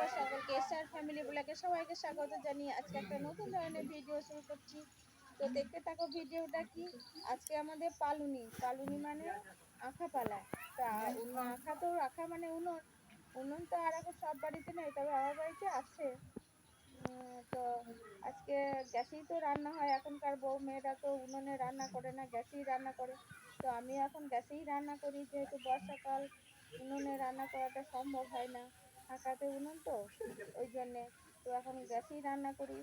নমস্কার সকলকে SR family ব্লগে সবাইকে স্বাগত জানিয়ে আজকে একটা নতুন ধরনের ভিডিও শুরু করছি। তো দেখতে থাকো ভিডিওটা কি? আজকে আমাদের পালুনি। পালুনি মানে আঁখা পালা। তা আঁখা তো, আঁখা মানে উনুন। উনুন তো আর এখন সব বাড়িতে নেই, তবে আমার বাড়িতে আছে। তো আজকে গ্যাসেই তো রান্না হয়। এখনকার বউ মেয়েরা তো উনুনে রান্না করে না, গ্যাসেই রান্না করে। তো আমি এখন গ্যাসেই রান্না করি, যেহেতু বর্ষাকাল, উনুনে রান্না করাটা সম্ভব হয় না। ফাঁকাতে উনুন তো, ওই জন্যে। তো এখন গ্যাসেই রান্না করি।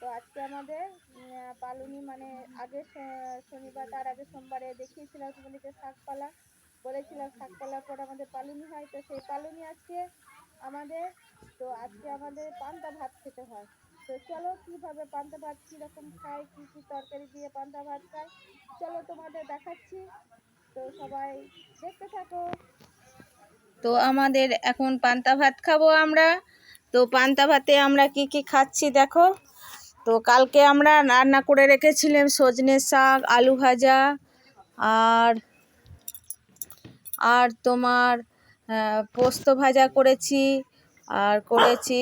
তো আজকে আমাদের পালুনি মানে আগে শনিবার, তার আগে সোমবারে দেখিয়েছিলাম তোমাদেরকে শাকপালা। বলেছিলাম শাকপালার পর আমাদের পালুনি হয়, তো সেই পালুনি আজকে আমাদের, তো আজকে আমাদের পান্তা ভাত খেতে হয়। তো চলো কীভাবে পান্তা ভাত কীরকম খায়, কী কী তরকারি দিয়ে পান্তা ভাত খায়, চলো তোমাদের দেখাচ্ছি। তো সবাই দেখতে থাকো। তো আমাদের এখন পান্তা ভাত খাব আমরা। তো পান্তা ভাতে আমরা কি কি খাচ্ছি দেখো। তো কালকে আমরা রান্না করে রেখেছিলাম সজনে শাক, আলু ভাজা, আর আর তোমার পোস্ত ভাজা করেছি, আর করেছি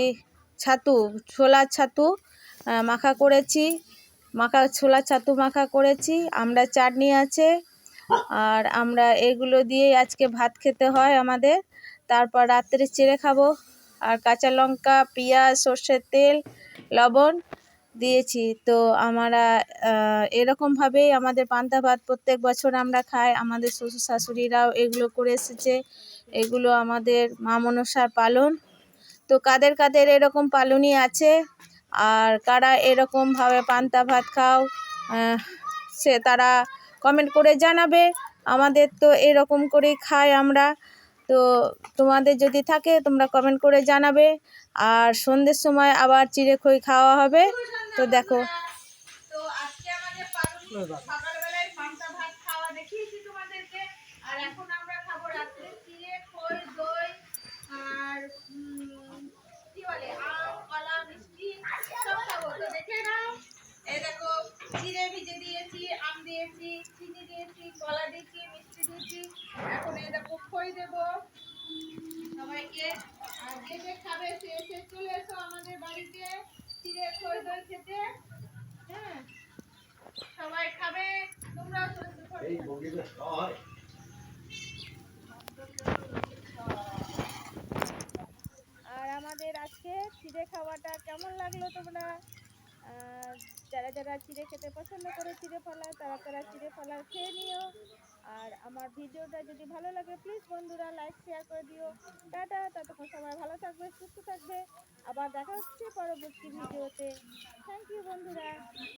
ছাতু ছোলার ছাতু মাখা করেছি, মাখা, ছোলা ছাতু মাখা করেছি, আমরা চাটনি আছে আর আমরা এগুলো দিয়েই আজকে ভাত খেতে হয় আমাদের। তারপর রাত্রে চেড়ে খাব। আর কাঁচা লঙ্কা, পেঁয়াজ, সর্ষের তেল, লবণ দিয়েছি। তো আমরা এরকমভাবেই আমাদের পান্তা ভাত প্রত্যেক বছর আমরা খাই। আমাদের শ্বশুর শাশুড়িরাও এগুলো করে এসেছে। এগুলো আমাদের মা মনসার পালন। তো কাদের কাদের এরকম পালনই আছে? আর কারা এরকমভাবে পান্তা ভাত খাও সে তারা কমেন্ট করে জানাবে। আমাদের তো এরকম করেই খাই আমরা। তো তোমাদের যদি থাকে তোমরা কমেন্ট করে জানাবে। আর সন্ধ্যের সময় আবার চিড়ে খই খাওয়া হবে। তো দেখো। তো আজকে আমাদের পালুনি সকালবেলায় পান্তা ভাত খাওয়া দেখিয়েছি তোমাদেরকে। আর এখন আমরা খাব রাত্রে চিড়ে খই এখন এই দেখো খই দেবো। সবাইকে আর যে যে খাবে সে এসে চলে এসো আমাদের বাড়িতে। চিড়ে খই দই খেতে। হ্যাঁ সবাই খাবে। তোমরাও সহ্য করো আর আমাদের আজকে চিড়ে খাওয়াটা কেমন লাগল তোমরা? যারা যারা চিড়ে খেতে পছন্দ করে চিড়ে ফলা তারা তারা চিড়ে ফলা খেয়ে নিও। আর আমার ভিডিওটা যদি ভালো লাগে প্লিজ বন্ধুরা লাইক শেয়ার করে দিও। টাটা, ততক্ষণ সবাই ভালো থাকবে, সুস্থ থাকবে। আবার দেখা হচ্ছে পরবর্তী ভিডিওতে। থ্যাংক ইউ বন্ধুরা।